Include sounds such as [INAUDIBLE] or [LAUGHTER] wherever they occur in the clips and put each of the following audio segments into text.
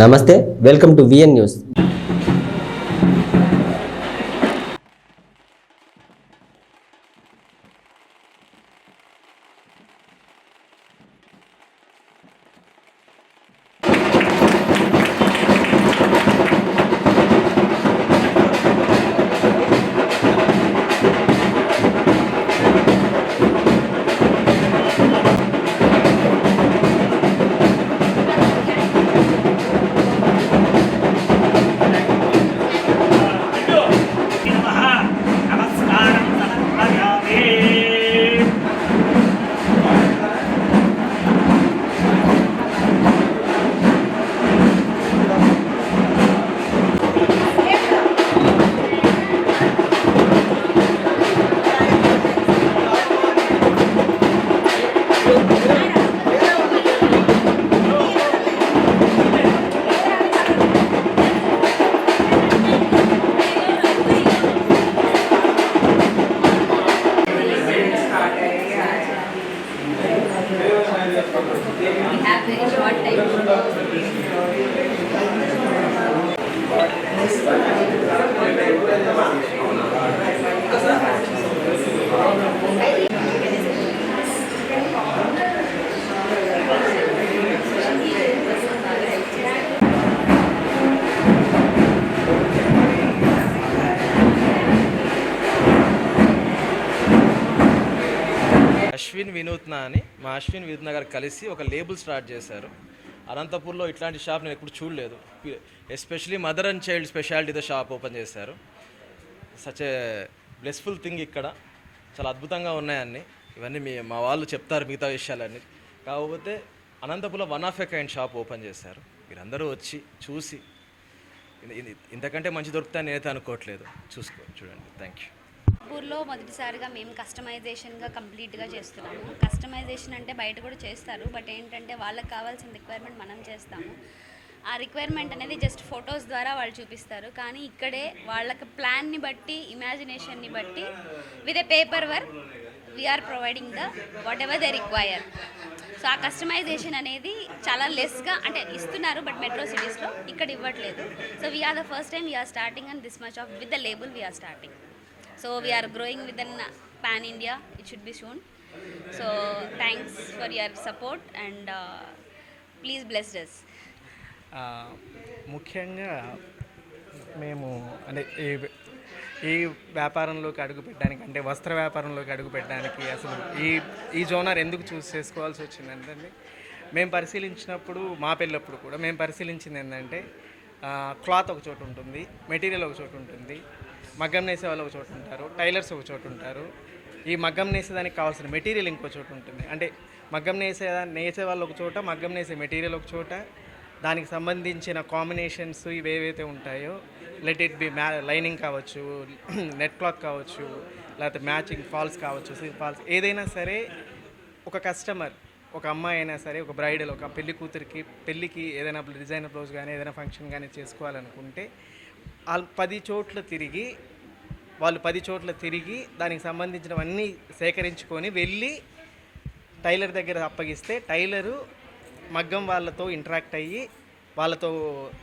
నమస్తే welcome to VN news. Ashwin Vinutna అని మా అశ్విన్ వినూత్న గారు కలిసి ఒక లేబుల్ స్టార్ట్ చేశారు. అనంతపూర్లో ఇట్లాంటి షాప్ నేను ఎప్పుడు చూడలేదు. ఎస్పెషలీ మదర్ అండ్ చైల్డ్ స్పెషాలిటీతో షాప్ ఓపెన్ చేశారు. సచ్ ఏ బ్లెస్ఫుల్ థింగ్ ఇక్కడ. చాలా అద్భుతంగా ఉన్నాయన్నీ ఇవన్నీ మీ మా వాళ్ళు చెప్తారు మిగతా విషయాలన్నీ. కాకపోతే అనంతపూర్లో one of a kind shop open చేశారు. మీరందరూ వచ్చి చూసి ఇంతకంటే మంచి దొరుకుతాయని నేనైతే అనుకోవట్లేదు. చూసుకో చూడండి. థ్యాంక్ యూ పూర్లో మొదటిసారిగా మేము కస్టమైజేషన్గా కంప్లీట్గా చేస్తున్నాము. కస్టమైజేషన్ అంటే బయట కూడా చేస్తారు బట్ ఏంటంటే వాళ్ళకి కావాల్సిన రిక్వైర్మెంట్ మనం చేస్తాము. ఆ రిక్వైర్మెంట్ అనేది జస్ట్ ఫొటోస్ ద్వారా వాళ్ళు చూపిస్తారు. కానీ ఇక్కడే వాళ్ళకి ప్లాన్ని బట్టి ఇమాజినేషన్ని బట్టి with a paper work we are providing the whatever they require so uh customization అనేది చాలా లెస్గా అంటే ఇస్తున్నారు బట్ మెట్రో సిటీస్లో ఇక్కడ ఇవ్వట్లేదు. So we are the first time we are starting and this much of with the label we are starting so we are growing with pan India. India should should be soon so thanks for support and uh, please bless us. ముఖ్యంగా మేము అంటే ఈ ఈ వ్యాపారంలోకి అడుగు పెట్టడానికి అంటే వస్త్ర వ్యాపారంలోకి అడుగు పెట్టడానికి అసలు ఈ ఈ జోనర్ ఎందుకు చూస్ చేసుకోవాల్సి వచ్చిందంటే మేము పరిశీలించినప్పుడు మా పెళ్ళప్పుడు కూడా మేము పరిశీలించింది ఏంటంటే క్లాత్ ఒక చోటు ఉంటుంది మెటీరియల్ ఒక చోటు ఉంటుంది మగ్గం నేసే వాళ్ళు ఒక చోటు ఉంటారు టైలర్స్ ఒక చోటు ఉంటారు. ఈ మగ్గం నేసేదానికి కావాల్సిన మెటీరియల్ ఇంకో చోటు ఉంటుంది. అంటే మగ్గం నేసే నేసే వాళ్ళు ఒక చోట మగ్గం నేసే మెటీరియల్ ఒక చోట. దానికి సంబంధించిన కాంబినేషన్స్ ఇవి ఏవైతే ఉంటాయో లెట్ ఇట్ బి మ్యా లైనింగ్ కావచ్చు [CLEARS THROAT] నెట్ క్లాత్ కావచ్చు లేకపోతే మ్యాచింగ్ ఫాల్స్ కావచ్చు సిల్క్ ఫాల్స్ ఏదైనా సరే ఒక కస్టమర్ ఒక అమ్మాయి అయినా సరే ఒక బ్రైడల్ ఒక పెళ్ళి కూతురికి పెళ్ళికి ఏదైనా డిజైనర్ బ్లౌజ్ కానీ ఏదైనా ఫంక్షన్ కానీ చేసుకోవాలనుకుంటే వాళ్ళు పది చోట్ల తిరిగి వాళ్ళు పది చోట్ల తిరిగి దానికి సంబంధించినవన్నీ సేకరించుకొని వెళ్ళి టైలర్ దగ్గర అప్పగిస్తే టైలరు మగ్గం వాళ్ళతో ఇంటరాక్ట్ అయ్యి వాళ్ళతో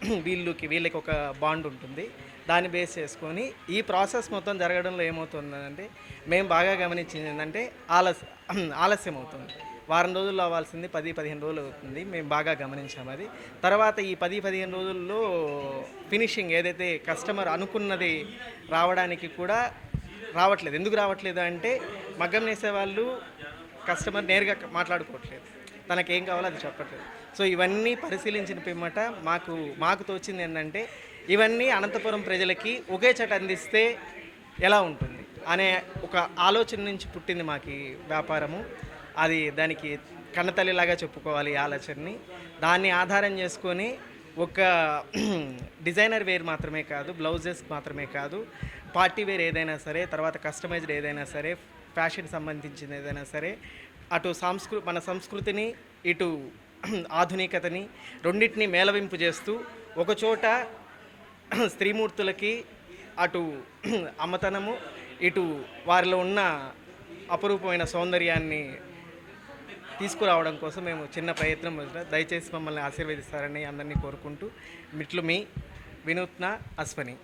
[CLEARS THROAT] వీళ్ళకి వీళ్ళకి ఒక బాండ్ ఉంటుంది. దాన్ని బేస్ చేసుకొని ఈ ప్రాసెస్ మొత్తం జరగడంలో ఏమవుతుందంటే మేము బాగా గమనించింది ఏంటంటే ఆలస్ [CLEARS THROAT] ఆలస్యం అవుతుంది వారం రోజుల్లో అవ్వాల్సింది పది పదిహేను రోజులు అవుతుంది మేము బాగా గమనించాము అది. తర్వాత ఈ పది పదిహేను రోజుల్లో ఫినిషింగ్ ఏదైతే కస్టమర్ అనుకున్నది రావడానికి కూడా రావట్లేదు. ఎందుకు రావట్లేదు అంటే మగ్గం వేసేవాళ్ళు కస్టమర్ నేరుగా మాట్లాడుకోవట్లేదు. తనకేం ఏం కావాలో అది చెప్పట్లేదు. సో ఇవన్నీ పరిశీలించిన పిమ్మట మాకు మాకు తోచింది ఏంటంటే ఇవన్నీ అనంతపురం ప్రజలకి ఒకే చట అందిస్తే ఎలా ఉంటుంది? అనే ఒక ఆలోచన నుంచి పుట్టింది మాకు వ్యాపారము. అది దానికి కన్నతల్లిలాగా చెప్పుకోవాలి ఈ ఆలోచనని. దాన్ని ఆధారం చేసుకొని ఒక [CLEARS THROAT] డిజైనర్ వేర్ మాత్రమే కాదు బ్లౌజెస్ మాత్రమే కాదు పార్టీ వేర్ ఏదైనా సరే తర్వాత కస్టమైజ్డ్ ఏదైనా సరే ఫ్యాషన్ సంబంధించింది ఏదైనా సరే అటు సంస్కృ మన సంస్కృతిని ఇటు [CLEARS THROAT] ఆధునికతని రెండింటిని మేళవింపు చేస్తూ ఒకచోట [CLEARS THROAT] స్త్రీమూర్తులకి అటు అమ్మతనము ఇటు వారిలో ఉన్న అపరూపమైన సౌందర్యాన్ని తీసుకురావడం కోసం మేము చిన్న ప్రయత్నం వచ్చిన దయచేసి మమ్మల్ని ఆశీర్వదిస్తారని అందరినీ కోరుకుంటూ మిట్లు మీ వినూత్న అశ్వని.